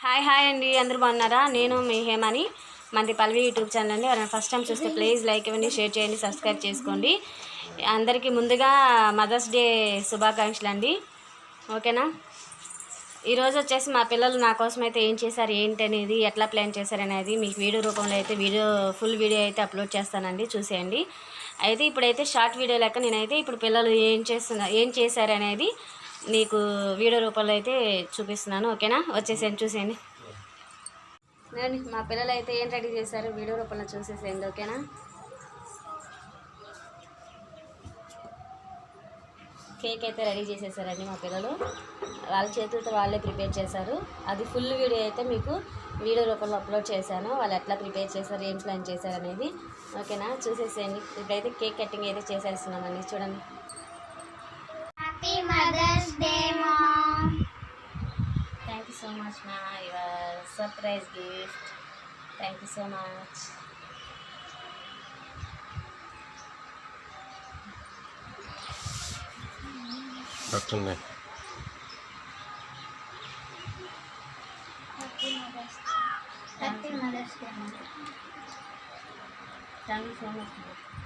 Hi hi అండి. అందరూ బాగున్నారా? నేను మీ హేమని. మంది పల్వి యూట్యూబ్ ఛానల్ అండి. ఎవరైనా ఫస్ట్ టైం చూస్తే ప్లీజ్ లైక్ ఇవ్వండి షేర్ చేయండి సబ్స్క్రైబ్ చేసుకోండి. అందరికీ ముందుగా మదర్స్ డే శుభాకాంక్షలు అండి. ఓకేనా? ఈరోజు వచ్చేసి మా పిల్లలు నా కోసం అయితే ఏం చేశారు ఏంటి అనేది ఎట్లా ప్లాన్ చేశారనేది మీకు వీడియో రూపంలో అయితే వీడియో ఫుల్ వీడియో అయితే అప్లోడ్ చేస్తానండి చూసేయండి. అయితే ఇప్పుడైతే షార్ట్ వీడియో లెక్క నేనైతే ఇప్పుడు పిల్లలు ఏం చేస్తున్నా ఏం చేశారనేది నీకు వీడియో రూపంలో అయితే చూపిస్తున్నాను ఓకేనా? వచ్చేసేయండి చూసేయండి. నేను మా పిల్లలు అయితే ఏం రెడీ చేశారు? వీడియో రూపంలో చూసేసేయండి ఓకేనా? కేక్ అయితే రెడీ చేసేసారండి మా పిల్లలు. వాళ్ళ చేతులతో వాళ్ళే ప్రిపేర్ చేశారు. అది ఫుల్ వీడియో అయితే మీకు వీడియో రూపంలో అప్లోడ్ చేశాను. వాళ్ళు ఎట్లా ప్రిపేర్ చేశారు ఏం ప్లాన్ చేశారు అనేది. ఓకేనా? చూసేసేయండి. ఇప్పుడైతే కేక్ కటింగ్ అయితే చేసేస్తున్నామండి చూడండి. Happy mother's so much ma your surprise gift thank you so much doctor ने Happy Mother's Day. Thank you so much.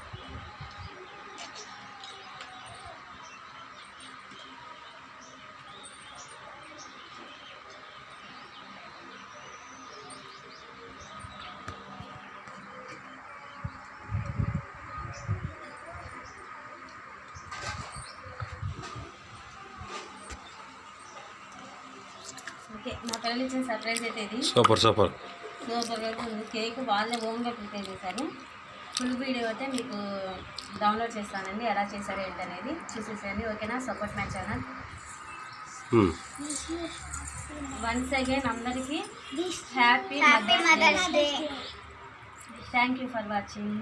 Okay మా పిల్లలు ఇచ్చిన సర్ప్రైజ్ అయితే ఇది. Super super. సూపర్గా అయితే ఉంది. కేక్ వాళ్ళే ఓన్గా ప్రిపేర్ చేశారు. ఫుల్ వీడియో అయితే మీకు డౌన్లోడ్ చేస్తానండి. ఎలా చేశారు ఏంటనేది చూసేసేయండి. ఓకేనా? Support my channel. Once again అందరికీ happy happy mother's day thank you for watching